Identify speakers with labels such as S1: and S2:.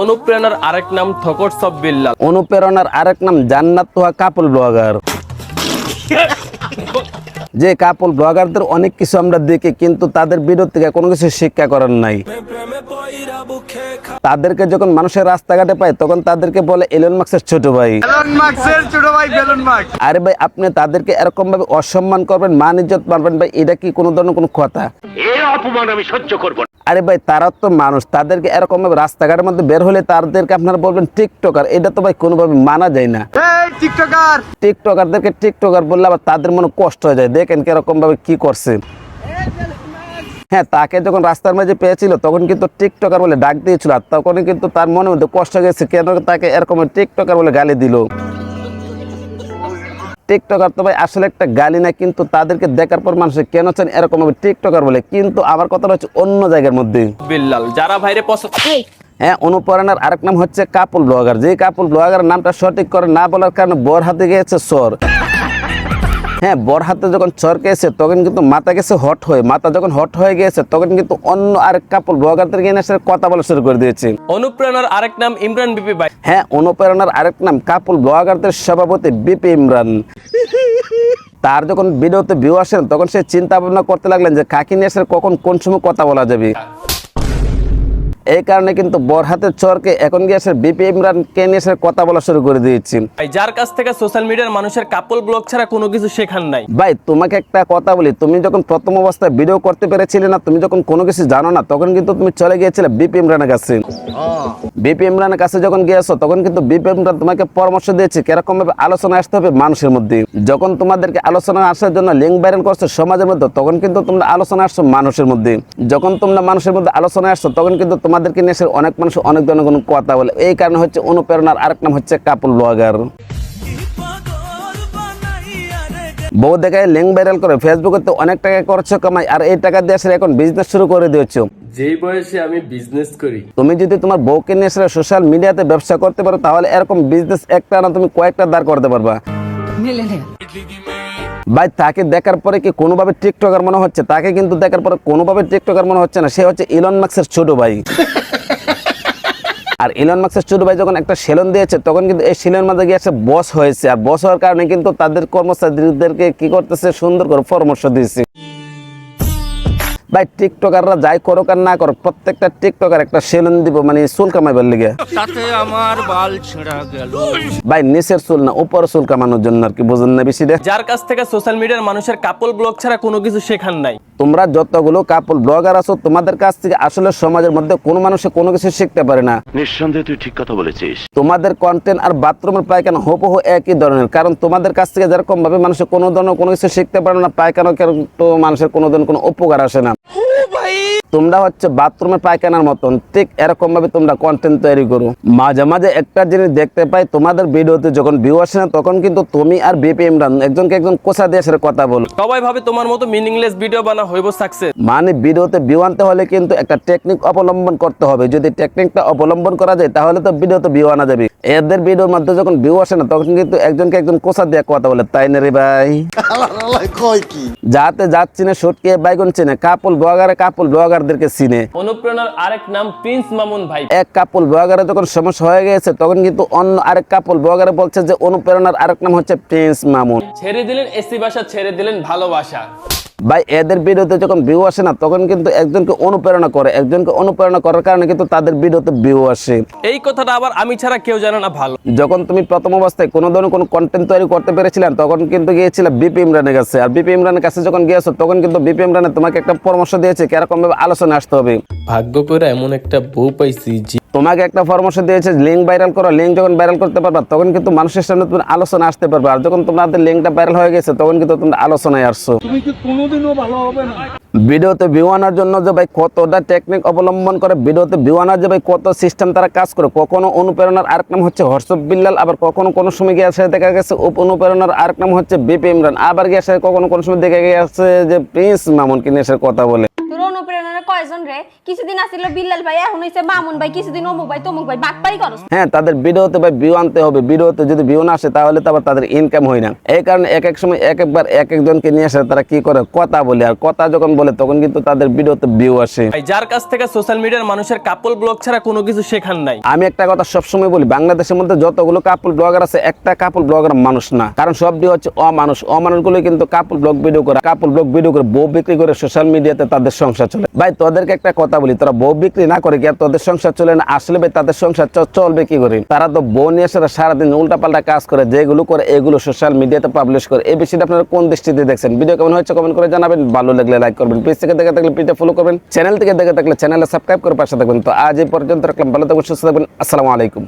S1: অনুপ্রেরণার আরেক নাম থকর সব বিল্লাল।
S2: অনুপ্রেরণার আরেক নাম জান্নাত তোহা কাপল ব্লগার। যে কাপল ব্লগারদের অনেক কিছু আমরা দেখি কিন্তু তাদের বিরোধ থেকে কোনো কিছু শিক্ষা করার নাই। তাদেরকে যখন মানুষের রাস্তাঘাটে পায় তখন তাদেরকে বলে এলন মার্কসের ছোট ভাই।
S3: বেলুন ছোট ভাই
S2: আরে ভাই আপনি তাদেরকে এরকম ভাবে অসম্মান করবেন মান ইজ্জত মারবেন ভাই এটা কি কোনো ধরনের কোনো কথা?
S4: এর অপমান আমি সহ্য করব না।
S2: আরে ভাই তারা তো মানুষ তাদেরকে এরকম ভাবে রাস্তাঘাটের মধ্যে বের হলে তাদেরকে আপনারা বলবেন টিকটকার এটা তো ভাই কোনোভাবে মানা যায় না।
S3: টিকটকার!
S2: টিকটকারদেরকে টিকটকার বললে আবার তাদের মনে কষ্ট হয়ে যায়। দেখেন কীরকম ভাবে কি করছে। হ্যাঁ তাকে যখন রাস্তার মাঝে পেয়েছিল তখন কিন্তু টিকটকার বলে ডাক দিয়েছিল আর তখন কিন্তু তার মনের মধ্যে কষ্ট হয়ে গেছে কেন তাকে এরকম টিকটকার বলে গালি দিল। টিকটকার তো ভাই আসলে একটা গালি না কিন্তু তাদেরকে দেখার পর মানুষের কেন চান এরকম হবে টিকটকার বলে। কিন্তু আবার কথাটা হচ্ছে অন্য জায়গার মধ্যে।
S1: বিল্লাল যারা ভাইরে পছন্দ
S2: হ্যাঁ অনুপ্রেরণার আরেক নাম হচ্ছে কাপুল ব্লগার। যে কাপুল ব্লগার নামটা সঠিক করে না বলার কারণে বর হাতে গিয়েছে সর হ্যাঁ বর হাতে যখন চর গেছে তখন কিন্তু মাথা গেছে হট হয়ে। মাথা যখন হট হয়ে গেছে তখন কিন্তু অন্য আরেক কাপুল ব্লগারদের এনে এসে কথা বলা শুরু করে দিয়েছে।
S1: অনুপ্রেরণার আরেক নাম ইমরান বিপি ভাই।
S2: হ্যাঁ অনুপ্রেরণার আরেক নাম কাপুল ব্লগারদের সভাপতি বিপি ইমরান। তার যখন ভিডিওতে ভিউ আসেন তখন সে চিন্তা ভাবনা করতে লাগলেন যে কাকি নিয়ে কখন কোন সময় কথা বলা যাবে? এই কারণে কিন্তু বর হাতের চরকে এখন গিয়ে এসে বিপি ইমরানকে নিয়ে কথা বলা শুরু করে দিয়েছি।
S1: ভাই যার কাছ থেকে সোশ্যাল মিডিয়ার মানুষের কাপল ব্লগ ছাড়া কোনো কিছু শেখার নাই।
S2: ভাই তোমাকে একটা কথা বলি তুমি যখন প্রথম অবস্থায় ভিডিও করতে পেরেছিলে না তুমি যখন কোনো কিছু জানো না তখন কিন্তু তুমি চলে গিয়েছিলে বিপি ইমরানের কাছে। বিপি ইমরানের কাছে যখন গিয়েছো তখন কিন্তু বিপি ইমরান তোমাকে পরামর্শ দিয়েছে কীরকম ভাবে আলোচনা আসতে হবে মানুষের মধ্যে। যখন তোমাদেরকে আলোচনা আসার জন্য লিঙ্ক ভাইরাল করছ সমাজের মধ্যে তখন কিন্তু তোমরা আলোচনা আসছো মানুষের মধ্যে। যখন তোমরা মানুষের মধ্যে আলোচনা আসছো তখন কিন্তু তোমাদেরকে নিয়ে এসে অনেক মানুষ অনেক ধরনের কোনো কথা বলে। এই কারণে হচ্ছে অনুপ্রেরণার আরেক নাম হচ্ছে কাপুল ব্লগার। বউ দেখায় লিঙ্ক ভাইরাল করে ফেসবুকে তো অনেক টাকা করছ কামাই আর এই টাকা দিয়ে আসলে এখন বিজনেস শুরু করে দিয়েছ।
S1: যেই বয়সে আমি বিজনেস করি
S2: তুমি যদি তোমার বউকে নিয়ে এসে সোশ্যাল মিডিয়াতে ব্যবসা করতে পারো তাহলে এরকম বিজনেস একটা না তুমি কয়েকটা দাঁড় করতে পারবা। ভাই, তাকে দেখার পরে কি কোনোভাবে টিকটকার মনে হচ্ছে? তাকে কিন্তু দেখার পরে কোনোভাবে টিকটকার মনে হচ্ছে না। সে হচ্ছে ইলন মার্কসের ছোট ভাই। আর ইলন মার্কসের ছোট ভাই যখন একটা সেলন দিয়েছে, তখন কিন্তু এই সেলন মাঝে গিয়ে বস হয়েছে। আর বস হওয়ার কারণে কিন্তু তাদের কর্মচারীদেরকে কি করতেছে? সুন্দর করে পরামর্শ দিয়েছে। ভাই টিকটকাররা যাই করুক আর না করুক প্রত্যেকটা টিকটকার একটা সেলুন দিব মানে চুল কামাইবার লিগে।
S4: তাতে আমার বাল ছেঁড়া গেল।
S2: ভাই নিচের চুল না উপর চুল কামানোর জন্য আর কি বুঝেন না বেশি
S1: যার কাছ থেকে সোশ্যাল মিডিয়ার মানুষের কাপল ব্লগ ছাড়া কোনো কিছু শেখার নাই।
S2: তোমরা যতগুলো কাপল ব্লগার আছো তোমাদের কাছ থেকে আসলে সমাজের মধ্যে কোনো মানুষে কোনো কিছু শিখতে পারে না।
S4: নিঃসন্দেহে তুই ঠিক কথা বলেছিস।
S2: তোমাদের কন্টেন্ট আর বাথরুমের পায়খানা হুবহু একই ধরনের কারণ তোমাদের কাছ থেকে যেরকম ভাবে মানুষের কোনো ধরনের কোনো কিছু শিখতে পারে না পায়খানা কিন্তু মানুষের কোনো ধরনের কোনো উপকার আসে না। তোমরা হচ্ছে বাথরুমের পায়খানার মতন ঠিক এরকম ভাবে তোমরা কন্টেন্ট তৈরি করো। মাঝে মাঝে একটা জিনিস দেখতে পাই তোমাদের ভিডিওতে যখন ভিউ আসে না তখন কিন্তু তুমি আর বিপি ইমরান একজনকে একজন কোষা দিয়ে সেটা কথা বলো।
S1: সবাই ভাবে তোমার মতো মিনিংলেস ভিডিও বানা হইব সাকসেস
S2: মানে ভিডিওতে ভিউ আনতে হলে কিন্তু একটা টেকনিক অবলম্বন করতে হবে। যদি টেকনিকটা অবলম্বন করা যায় তাহলে তো ভিডিওতে ভিউ আনা যাবে। এদের ভিডিওর মধ্যে যখন ভিউ আসে না তখন কিন্তু একজনকে একজন কোষা দিয়ে কথা বলে তাই না রে ভাই? যাতে যাচ্ছি না সুটকে বাইগুন চিনে কাপল ব্লগারে কাপল ব্লগারদেরকে চিনে।
S1: অনুপ্রেরণার আরেক নাম প্রিন্স মামুন ভাই।
S2: এক কাপল ব্লগারে যখন সমস্যা হয়ে গেছে তখন কিন্তু অন্য আরেক কাপল ব্লগারে বলছে যে অনুপ্রেরণার আরেক নাম হচ্ছে প্রিন্স মামুন।
S1: ছেড়ে দিলেন এসি বাসা ছেড়ে দিলেন ভালোবাসা।
S2: ভাই এদের ভিডিওতে যখন ভিউ আসে না তখন কিন্তু একজনকে অনুপ্রেরণা করে একজনকে অনুপ্রেরণা করার কারণে কিন্তু তাদের ভিডিওতে ভিউ আসে।
S1: এই কথাটা আবার আমি ছাড়া কেউ জানে না ভালো।
S2: যখন তুমি প্রথম অবস্থায় কোনো ধরনের কোনো কন্টেন্ট তৈরি করতে পেরেছিলেন তখন কিন্তু গিয়েছিলে বিপি ইমরানের কাছে। আর বিপি ইমরানের কাছে যখন গিয়েছো তখন কিন্তু বিপি ইমরানে তোমাকে একটা পরামর্শ দিয়েছে কীরকম ভাবে আলোচনা আসতে হবে।
S1: ভাগ্য করে এমন একটা বউ পাইছি যে
S2: তোমাকে একটা পরামর্শ দিয়েছে লিঙ্ক ভাইরাল করো লিঙ্ক যখন ভাইরাল করতে পারবা তখন কিন্তু মানুষের সামনে তুমি আলোচনা আসতে পারবে। আর যখন তোমাদের লিঙ্কটা ভাইরাল হয়ে গেছে তখন কিন্তু তোমরা আলোচনায় আসছো। ভিডিওতে ভিউ আনার জন্য যে ভাই কতটা টেকনিক অবলম্বন করে ভিডিওতে ভিউ আনার যে ভাই কত সিস্টেম তারা কাজ করে কখনো অনুপ্রেরণার আরেক নাম হচ্ছে হর্ষব বিল্লাল আবার কখনো কোনো সময় গিয়েছে দেখা গেছে উপ- অনুপ্রেরণার আরেক নাম হচ্ছে বিপি ইমরান আবার গিয়েছে কখনো কোনো সময় দেখা গিয়ে গেছে যে প্রিন্স মামুন কিনে এসে কথা বলে।
S5: কয়জন রে? কিছুদিন আসিল বিল্লাল ভাই এখন হইছে মামুন ভাই কিছুদিন অমুক ভাই তমুক ভাই করস।
S2: হ্যাঁ তাদের ভিডিওতে ভাই ভিউ আনতে হবে। ভিডিওতে যদি ভিউ না আসে তাহলে তো আবার তাদের ইনকাম হয় না। এই কারণে এক এক সময় এক একবার এক একজনকে নিয়ে আসে তারা কি করে? কথা বলে। আর কথা যখন বলে তখন কিন্তু তাদের ভিডিওতে ভিউ আসে।
S1: ভাই যার কাছ থেকে সোশ্যাল মিডিয়ার মানুষের কাপল ব্লগ ছাড়া কোনো কিছু শেখার নাই।
S2: আমি একটা কথা সবসময় বলি বাংলাদেশের মধ্যে যতগুলো কাপল ব্লগার আছে একটা কাপল ব্লগার মানুষ না। কারণ সবটি হচ্ছে অমানুষ। অমানুষগুলো কিন্তু কাপল ব্লগ ভিডিও করে কাপল ব্লগ ভিডিও করে বউ বিক্রি করে সোশ্যাল মিডিয়াতে তাদের সংসার চলে। ভাই তোদেরকে একটা কথা বলি, তোরা বউ বিক্রি না করে কি আর তোদের সংসার চলে না? আসলে তাদের সংসার চলবে কি করে? তারা তো বউ নিয়ে এসে সারাদিন উল্টাপাল্টা কাজ করে, যেগুলো করে এগুলো সোশ্যাল মিডিয়াতে পাবলিশ করে। এই বিষয়টা আপনারা কোন দৃষ্টিতে দেখছেন? ভিডিও কেমন হয়েছে কমেন্ট করে জানাবেন, ভালো লাগলে লাইক করবেন। পেজ থেকে দেখে থাকলে পেজটা ফলো করবেন। চ্যানেল থেকে দেখে থাকলে চ্যানেলে সাবস্ক্রাইব করে পাশে থাকবেন। তো আজ এই পর্যন্ত রাখলাম, ভালো থাকবেন, সুস্থ থাকবেন। আসসালামু আলাইকুম।